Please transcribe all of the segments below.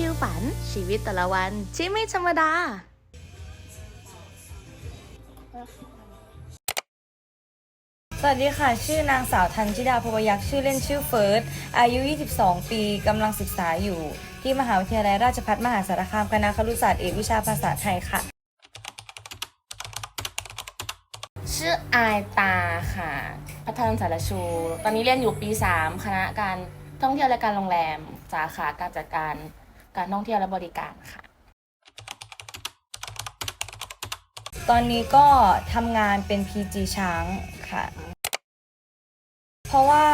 ชิวฝัน ชีวิตแต่ละวันที่ไม่ธรรมดา สวัสดีค่ะ ชื่อนางสาวธันจิดาพวยักษ์ชื่อเล่นชื่อเฟิร์ส อายุ 22 ปีกำลังศึกษาอยู่ ที่มหาวิทยาลัยราชภัฏมหาสารคามคณะครุศาสตร์เอกวิชาภาษาไทยค่ะ ชื่ออายตาค่ะพัฒนาสารชู ตอนนี้เรียนอยู่ปี 3 คณะการท่องเที่ยวและการโรงแรม สาขาการจัดการ การท่องเที่ยวและบริการค่ะ ตอนนี้ก็ทำงานเป็น PG ช้างค่ะ เพราะว่า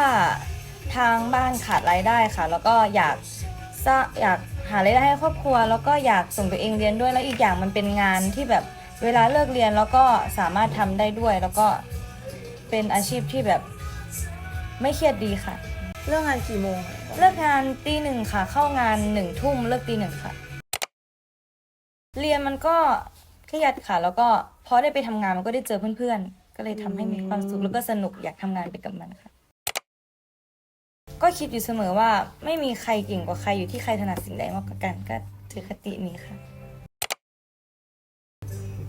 ทางบ้านขาดรายได้ค่ะ แล้วก็อยากสร้างอยากหารายได้ให้ครอบครัว แล้วก็อยากส่งตัวเองเรียนด้วยแล้วอีกอย่างมันเป็นงานที่แบบเวลาเลิกเรียนแล้วก็สามารถทำได้ด้วย แล้วก็เป็นอาชีพที่แบบไม่เครียดดีค่ะ เรื่องงานกี่โมงเลิกงานตีหนึ่งค่ะ เข้างานหนึ่งทุ่มเลิกตีหนึ่งค่ะ เรียนมันก็เครียดค่ะ แล้วก็พอได้ไปทำงานมันก็ได้เจอเพื่อนๆ ก็เลยทำให้มีความสุขแล้วก็สนุกอยากทำงานไปกับมันค่ะ ก็คิดอยู่เสมอว่าไม่มีใครเก่งกว่าใครอยู่ที่ใครถนัดสิ่งใดมากกว่ากันก็ถือคตินี้ค่ะ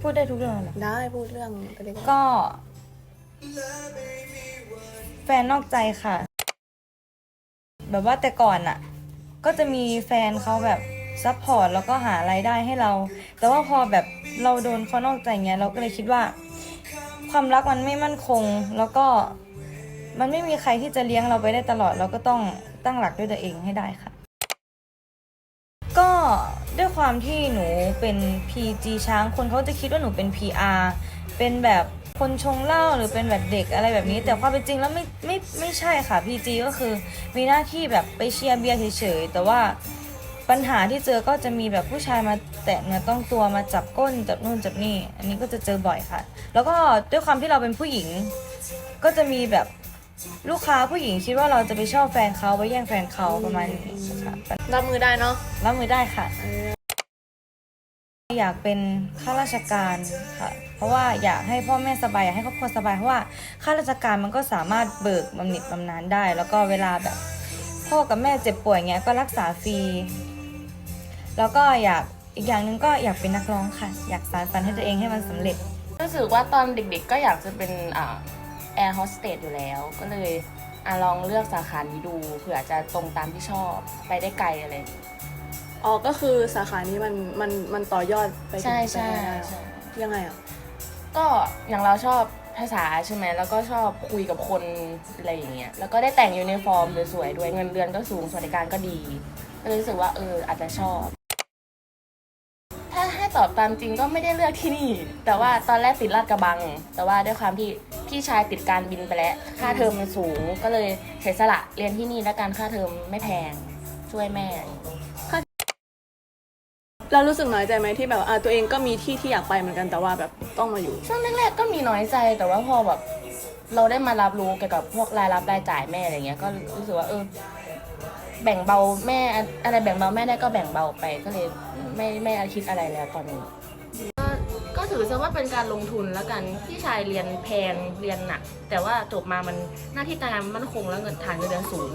พูดได้ทุกเรื่องเลยเหรอ ได้พูดเรื่องไปเลยก็ ก็แฟนนอกใจค่ะ แบบว่าแต่ก่อนอะก็จะมีแฟนเขาแบบซัพพอร์ตแล้วก็หารายได้ให้เรา แต่ว่าพอแบบเราโดนเขานอกใจเงี้ยเราก็เลยคิดว่า ความรักมันไม่มั่นคง แล้วก็มันไม่มีใครที่จะเลี้ยงเราไปได้ตลอด เราก็ต้องตั้งหลักด้วยตัวเองให้ได้ค่ะ ก็ด้วยความที่หนูเป็น PG ช้างคนเขาจะคิดว่าหนูเป็น PR เป็นแบบ คนชงเหล้าหรือเป็นแบบเด็กอะไรแบบนี้ แต่ความเป็นจริงแล้วไม่ไม่ไม่ใช่ค่ะ PG ก็คือมีหน้าที่แบบไปเชียร์เบียร์เฉยๆแต่ว่าปัญหาที่เจอก็จะมีแบบผู้ชายมาแตะเนื้อต้องตัวมาจับก้นจับนู่นจับนี่ อันนี้ก็จะเจอบ่อยค่ะ แล้วก็ด้วยความที่เราเป็นผู้หญิง ก็จะมีแบบลูกค้าผู้หญิงคิดว่าเราจะไปชอบแฟนเขาไปแย่งแฟนเขาประมาณนี้ค่ะรับมือได้เนาะรับมือได้ค่ะ อยากเป็นข้าราชการค่ะเพราะว่าอยากให้พ่อแม่สบายอยากให้ครอบครัวสบายเพราะว่าข้าราชการมันก็สามารถเบิกบำเหน็จบำนาญได้ แล้วก็เวลาแบบ พ่อกับแม่เจ็บป่วยเงี้ยก็รักษาฟรีแล้วก็อยากอีกอย่างหนึ่งก็อยากเป็นนักร้องค่ะ อยากสานฝันให้ตัวเองให้มันสำเร็จ รู้สึกว่าตอนเด็กๆก็อยากจะเป็นแอร์โฮสเตสอยู่แล้ว ก็เลยอลองเลือกสาขานี้ดูเผื่อจะตรงตามที่ชอบไปได้ไกลอะไรอย่างงี้ อ๋อก็คือสาขานี้มันมันมันต่อยอดไปถึงใช่ใช่ไปได้ใช่ ยังไงอะ ก็อย่างเราชอบภาษาใช่ไหมแล้วก็ชอบคุยกับคนอะไรอย่างเงี้ย แล้วก็ได้แต่งยูนิฟอร์มสวยๆด้วย เงินเดือนก็สูง สวัสดิการก็ดี ก็เลยรู้สึกว่าเอออาจจะชอบ ถ้าให้ตอบตามจริงก็ไม่ได้เลือกที่นี่ แต่ว่าตอนแรกติดลาดกระบัง แต่ว่าด้วยความที่พี่ชายติดการบินไปแล้ว ค่าเทอมมันสูง ก็เลยเสียสละเรียนที่นี่แล้วกันค่าเทอมไม่แพง ช่วยแม่ เรารู้สึกน้อยใจไหมที่แบบอ่าตัวเองก็มีที่ที่อยากไปเหมือนกันแต่ว่าแบบต้องมาอยู่ ช่วงแรกๆก็มีน้อยใจแต่ว่าพอแบบเราได้มารับรู้เกี่ยวกับพวกรายรับรายจ่ายแม่อะไรเงี้ยก็รู้สึกว่าเออ แบ่งเบาแม่อะไรแบ่งเบาแม่ได้ก็แบ่งเบาไปก็เลยไม่ไม่คิดอะไรแล้วตอนนี้ อซะว่าเป็นการลงทุนแล้วกันพี่ชายเรียนแพงเรียนหนัก แต่ว่าจบมามันหน้าที่การงานมันมั่นคงแล้วเงินฐานเงินเดือนสูง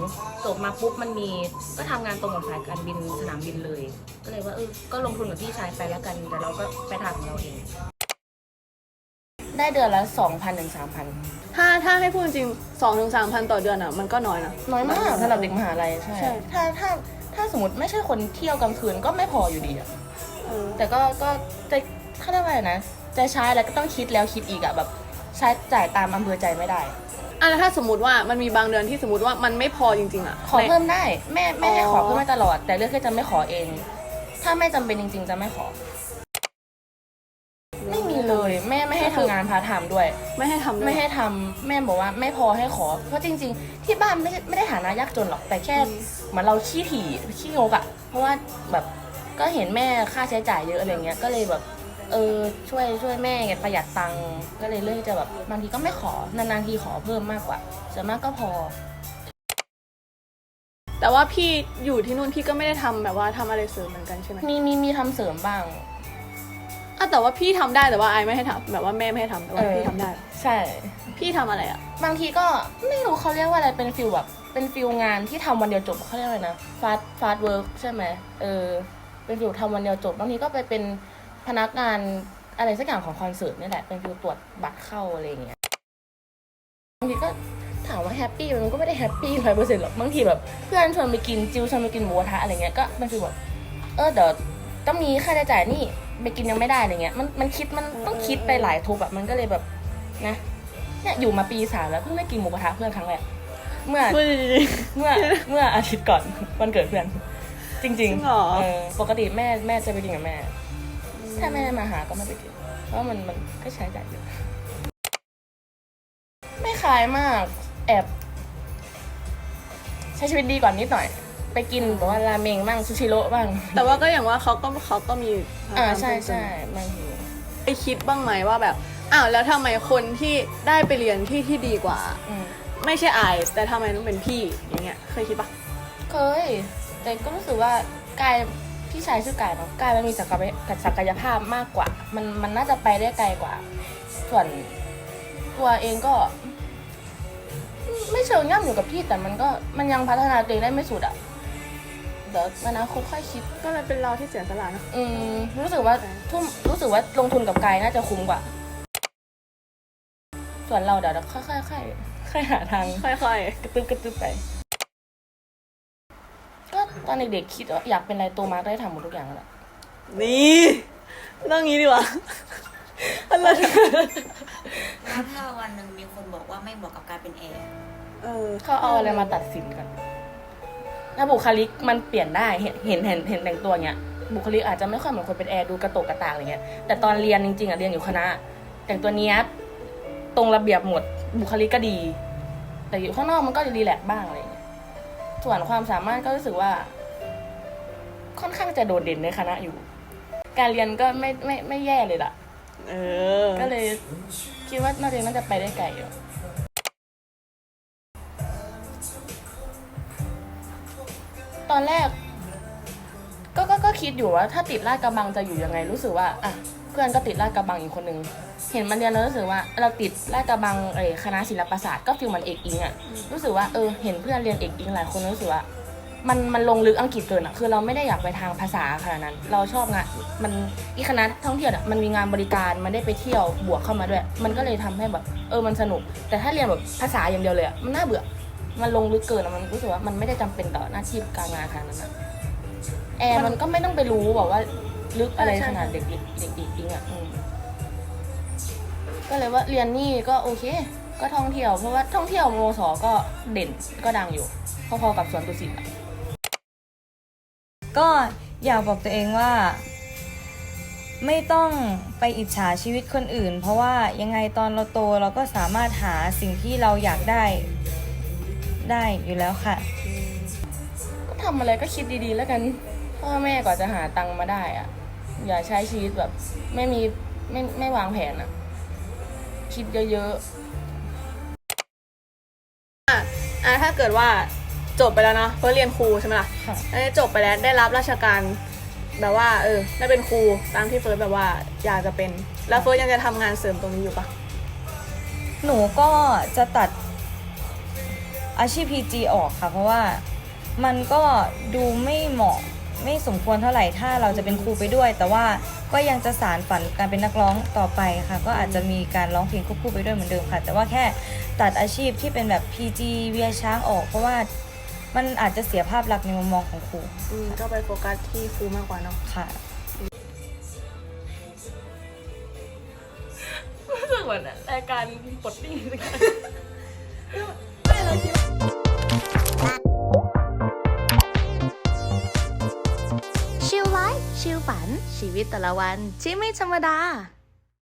จบมาปุ๊บมันมีก็ทำงานตรงกับสายการบินสนามบินเลย ก็เลยว่าเออก็ลงทุนกับพี่ชายไปแล้วกันแต่เราก็ไปทางของเราเอง ได้เดือนละสองพันถึงสามพันถ้าถ้าให้พูดจริงสองถึงสามพันต่อเดือนอะมันก็น้อยนะน้อยมากสำหรับเด็กมหาลัยใช่ใช่ถ้าถ้าถ้าสมมติไม่ใช่คนเที่ยวกลางคืนก็ไม่พออยู่ดีอะเออแต่ก็ก็จะ ถ้าได้ไปนะ จะใช้แล้วก็ต้องคิดแล้วคิดอีกอะแบบใช้จ่ายตามอำเภอใจไม่ได้อะแล้วถ้าสมมติว่ามันมีบางเดือนที่สมมติว่ามันไม่พอจริงๆอะขอในเพิ่มได้แม่แม่ให้อ๋อขอเพิ่มได้ตลอด แต่เลือกที่จะไม่ขอเอง ถ้าไม่จำเป็นจริง ๆ จะไม่ขอ ไม่มีเลยแม่ไม่ให้ทำงานพาร์ทไทม์ด้วย ไม่ให้ทำด้วยไม่ให้ทำแม่บอกว่าไม่พอให้ขอ เพราะจริง ๆ ที่บ้านไม่ได้ไม่ได้ฐานะยากจนหรอกแต่แค่เหมือนเราขี้ถี่ขี้งกอะเพราะว่าแบบก็เห็นแม่ค่าใช้จ่ายเยอะอะไรเงี้ยก็เลยแบบ เออช่วยช่วยแม่ไงประหยัดตังค์ก็เลยเลือกที่จะแบบบางทีก็ไม่ขอนานๆทีขอเพิ่มมากกว่าส่วนมากก็พอ แต่ว่าพี่อยู่ที่นู่นพี่ก็ไม่ได้ทำแบบว่าทำอะไรเสริมเหมือนกันใช่ไหมมีมีมีทำเสริมบ้าง อะแต่ว่าพี่ทำได้แต่ว่าไอไม่ให้ทำแบบว่าแม่ไม่ให้ทำแต่ว่าเออ พี่ทำได้ ใช่ พี่ทำอะไรอะ บางทีก็ไม่รู้เขาเรียกว่าอะไรเป็นฟิลแบบเป็นฟิลงานที่ทำวันเดียวจบเขาเรียกอะไรนะฟาสฟาสเวิร์กใช่ไหมเออเป็นฟิลทำวันเดียวจบบางทีก็ไปเป็น พนักงานอะไรสักอย่างของคอนเสิร์ตนี่แหละ เป็นฟิลตรวจบัตรเข้าอะไรอย่างเงี้ยบางทีก็ถามว่าแฮปปี้มันก็ไม่ได้แฮปปี้ร้อยเปอร์เซ็นต์หรอกบางทีแบบเพื่อนชวนไปกินจิวชวนไปกินหมูกระทะอะไรเงี้ยก็เป็นฟิลแบบเออเดี๋ยวต้องมีค่าใช้จ่ายนี่ไปกินยังไม่ได้อะไรเงี้ยมันมันคิดมันต้องคิดไปหลายทุบอะมันก็เลยแบบนะเนี่ยอยู่มาปีสามแล้วเพิ่งได้กินหมูกระทะเพื่อนครั้งแรกเมื่อพูดดีเมื่อเมื่ออาทิตย์ก่อนวันเกิดเพื่อน จริงจริงเหรอเออปกติแม่แม่จะไปกินกับแม่ ถ้าแม่มาหาก็ไม่ไปกินเพราะมันมันก็ใช้จ่ายเยอะไม่ขายมากแอบใช้ชีวิตดีกว่านิดหน่อย ไปกินแบบว่าราเมงบ้างซูชิโร่บ้างๆแต่ว่าก็อย่างว่าเขาก็เขาก็มีอ่าใช่ใช่บางทีไปคิดบ้างไหมว่าแบบอ้าวแล้วทำไมคนที่ได้ไปเรียนที่ที่ดีกว่า อืมไม่ใช่อาย แต่ทำไมต้องเป็นพี่อย่างเงี้ยเคยคิดปะเคยแต่ก็รู้สึกว่ากาย พี่ชายชื่อกายเนาะกายมันมีศักยศักยภาพมากกว่า มันมันน่าจะไปได้ไกลกว่า ส่วนตัวเองก็ ไม่เชิงย่ำอยู่กับที่แต่มันก็มันยังพัฒนาตัวเองได้ไม่สุดอะ่ะเดี๋ยวอนาคตค่อยคิด ก็เลยเป็นเราที่เสียสละเนอะอืมรู้สึกว่าทุ่มรู้สึกว่าลงทุนกับกายน่าจะคุ้มกว่า ส่วนเราเดี๋ยวเราค่อยๆค่อยๆค่อยหาทางค่อยกระตึบกระตึบไปก็ ตอนเด็กๆคิดว่าอยากเป็นอะไรโตมาก็ได้ทำหมดทุกอย่างแล้วแหละๆนี่ต้องงี้ดีกว่าอะไรแล้วถ้าวันหนึ่งมีคนบอกว่าไม่เหมาะกับการเป็นแอร์เออเขาเอาอะไรมาตัดสินกันแล้วบุคลิกมันเปลี่ยนได้เห็นเห็นเห็นเห็นแต่งตัวเนี้ย บุคลิกอาจจะไม่ค่อยเหมือนคนเป็นแอร์ดูกระโตกกระตากอะไรเงี้ย แต่ตอนเรียนจริงๆอะเรียนอยู่คณะ แต่งตัวเนี้ยบตรงระเบียบหมดบุคลิกก็ดี แต่อยู่ข้างนอกมันก็จะรีแลกซ์บ้างอะไรเงี้ย ส่วนความสามารถก็รู้สึกว่า ค่อนข้างจะโดดเด่นในคณะอยู่ การเรียนก็ไม่ไม่ไม่แย่เลยล่ะ เออ ก็เลยคิดว่าน่าจะน่าจะไปได้ไกลอยู่ตอนแรกก็ก็ก็คิดอยู่ว่าถ้าติดลาดกระบังจะอยู่ยังไงรู้สึกว่าอะเพื่อนก็ติดลาดกระบังอีกคนนึง เห็นมันเรียนแล้วรู้สึกว่าเราติดลาดกระบังเออคณะศิลปศาสตร์ก็ฟิลเหมันเอกอิงอะรู้สึกว่าเออเห็นเพื่อนเรียนเอกอิงหลายคนรู้สึกว่ามันมันลงลึกอังกฤษเกินอะคือเราไม่ได้อยากไปทางภาษาขนาดนั้น เราชอบงานมันอีคณะท่องเที่ยวอะมันมีงานบริการมันได้ไปเที่ยวบวกเข้ามาด้วย มันก็เลยทำให้แบบเออมันสนุก แต่ถ้าเรียนแบบภาษาอย่างเดียวเลยอะมันน่าเบื่อ มันลงลึกเกินอะมันรู้สึกว่ามันไม่ได้จำเป็นต่อหน้าที่การงานขนาดนั้นอะแอร์มันก็ไม่ต้องไปรู้บอกว่าลึกอะไรขนาดเด็กๆเด็กๆเองอะอืม ก็เลยว่าเรียนนี่ก็โอเค ก็ท่องเที่ยวเพราะว่าท่องเที่ยวมสก็เด่นก็ดังอยู่พอๆกับสวนดุสิตอะก็อยากบอกตัวเองว่า ไม่ต้องไปอิจฉาชีวิตคนอื่น เพราะว่ายังไงตอนเราโตเราก็สามารถหาสิ่งที่เราอยากได้ได้อยู่แล้วค่ะ ก็ทำอะไรก็คิดดีๆแล้วกันพ่อแม่กว่าจะหาตังค์มาได้อะอย่าใช้ชีวิตแบบไม่มีไม่ไม่วางแผนอะ คิดเยอะอะถ้าเกิดว่าจบไปแล้วเนาะเพื่อเรียนครูใช่ไหมล่ะค่ะแล้วจบไปแล้วได้รับราชการแบบว่า เออได้เป็นครูตามที่เฟิร์สแบบว่าอยากจะเป็น แล้วเฟิร์สยังจะทำงานเสริมตรงนี้อยู่ปะหนูก็จะตัดอาชีพ PG ออกค่ะ เพราะว่ามันก็ดูไม่เหมาะ ไม่สมควรเท่าไหร่ถ้าเราจะเป็นครูไปด้วย แต่ว่าก็ยังจะสารฝันการเป็นนักร้องต่อไปค่ะ ก็อาจจะมีการร้องเพลงควบคู่ไปด้วยเหมือนเดิมค่ะ แต่ว่าแค่ตัดอาชีพที่เป็นแบบ PG เวียช้างออก เพราะว่ามันอาจจะเสียภาพลักษณ์ในมุมมองของครูอืมก็ไปโฟกัสที่ครูมากกว่าเนาะค่ะๆรู้สึกเหมือนรายการปลดหนี้สักอย่างชิลไลฟ์ชิลฝัน ชีวิตแต่ละวันที่ไม่ธรรมดา